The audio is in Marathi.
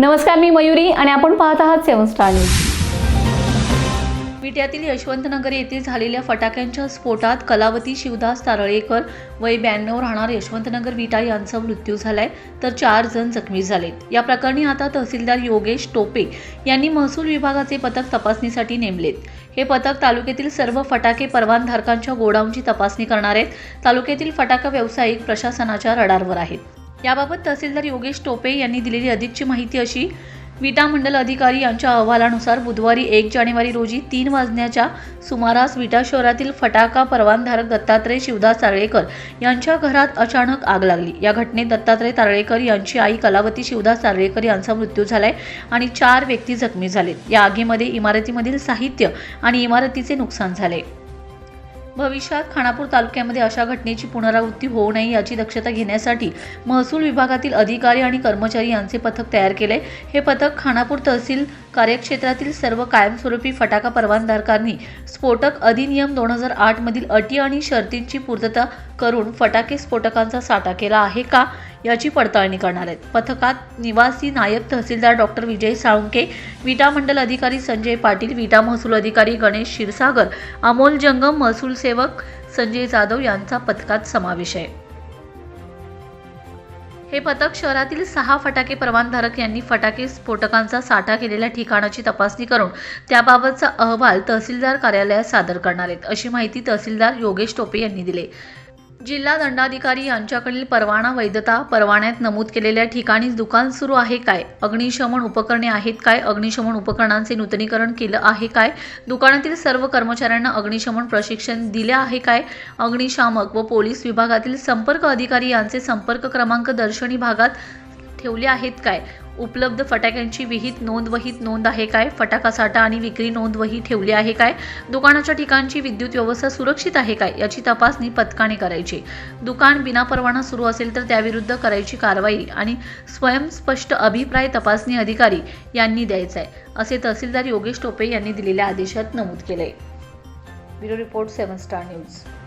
नमस्कार मी मयुरी आणि आपण पाहत आहात सेवन स्टार न्यूज. विट्यातील यशवंतनगर येथे झालेल्या फटाक्यांच्या स्फोटात कलावती शिवदास तारळेकर वय ब्याण्णव राहणार यशवंतनगर विटा यांचा मृत्यू झालाय तर चार जण जखमी झालेत. या प्रकरणी आता तहसीलदार योगेश टोपे यांनी महसूल विभागाचे पथक तपासणीसाठी नेमलेत. हे पथक तालुक्यातील सर्व फटाके परवानधारकांच्या गोडाऊनची तपासणी करणार आहेत. तालुक्यातील फटाका व्यावसायिक प्रशासनाच्या रडारवर आहेत. याबाबत तहसीलदार योगेश टोपे यांनी दिलेली अधिकची माहिती अशी विटा मंडल अधिकारी यांच्या अहवालानुसार बुधवारी एक जानेवारी रोजी तीन वाजण्याच्या सुमारास विटा शहरातील फटाका परवानधारक दत्तात्रय शिवदास तारळेकर यांच्या घरात अचानक आग लागली. या घटनेत दत्तात्रय तारळेकर यांची आई कलावती शिवदास तारळेकर यांचा मृत्यू झालाय आणि चार व्यक्ती जखमी झालेत. या आगीमध्ये इमारतीमधील साहित्य आणि इमारतीचे नुकसान झाले. भविष्यात खानापूर तालुक्यामध्ये अशा घटनेची पुनरावृत्ती होऊ नये याची दक्षता घेण्यासाठी महसूल विभागातील अधिकारी आणि कर्मचारी यांचे पथक तयार केले. हे पथक खानापूर तहसील कार्यक्षेत्रातील सर्व कायमस्वरूपी फटाका परवानधारकांनी स्फोटक अधिनियम दोन हजार आठमधील अटी आणि शर्तींची पूर्तता करून फटाके स्फोटकांचा साठा केला आहे का? याची पडताळणी करणार आहेत. पथकात निवासी नायब तहसीलदार डॉक्टर विजय साळुंके विटा मंडल अधिकारी संजय पाटील विटा महसूल अधिकारी गणेश क्षीरसागर अमोल जंगम महसूल सेवक संजय जाधव यांचा पथकात समावेश आहे. हे पथक शहरातील सहा फटाके परवानधारक यांनी फटाके स्फोटकांचा साठा केलेल्या ठिकाणाची तपासणी करून त्याबाबतचा अहवाल तहसीलदार कार्यालयात सादर करणार आहेत अशी माहिती तहसीलदार योगेश टोपे यांनी दिली जिल्हा दंडाधिकारी यांच्याकडील परवाना वैधता परवान्यात नमूद केलेल्या ठिकाणीच दुकान सुरू आहे काय? अग्निशमन उपकरणे आहेत काय? अग्निशमन उपकरणांचे नूतनीकरण केलं आहे काय? दुकानातील सर्व कर्मचाऱ्यांना अग्निशमन प्रशिक्षण दिले आहे काय? अग्निशामक व पोलीस विभागातील संपर्क अधिकारी यांचे संपर्क क्रमांक दर्शनी भागात ठेवले आहेत काय? उपलब्ध फटाक्यांची विहित नोंदवहीत नोंद आहे काय? फटाका साठा आणि विक्री नोंदवही ठेवली आहे काय? दुकानाच्या ठिकाणची विद्युत व्यवस्था सुरक्षित आहे काय? याची तपासणी पथकाने करायची. दुकान बिना परवाना सुरू असेल तर त्याविरुद्ध करायची कारवाई आणि स्वयंस्पष्ट अभिप्राय तपासणी अधिकारी यांनी द्यायचा आहे असे तहसीलदार योगेश टोपे यांनी दिलेल्या आदेशात नमूद केले bureau report seven star news.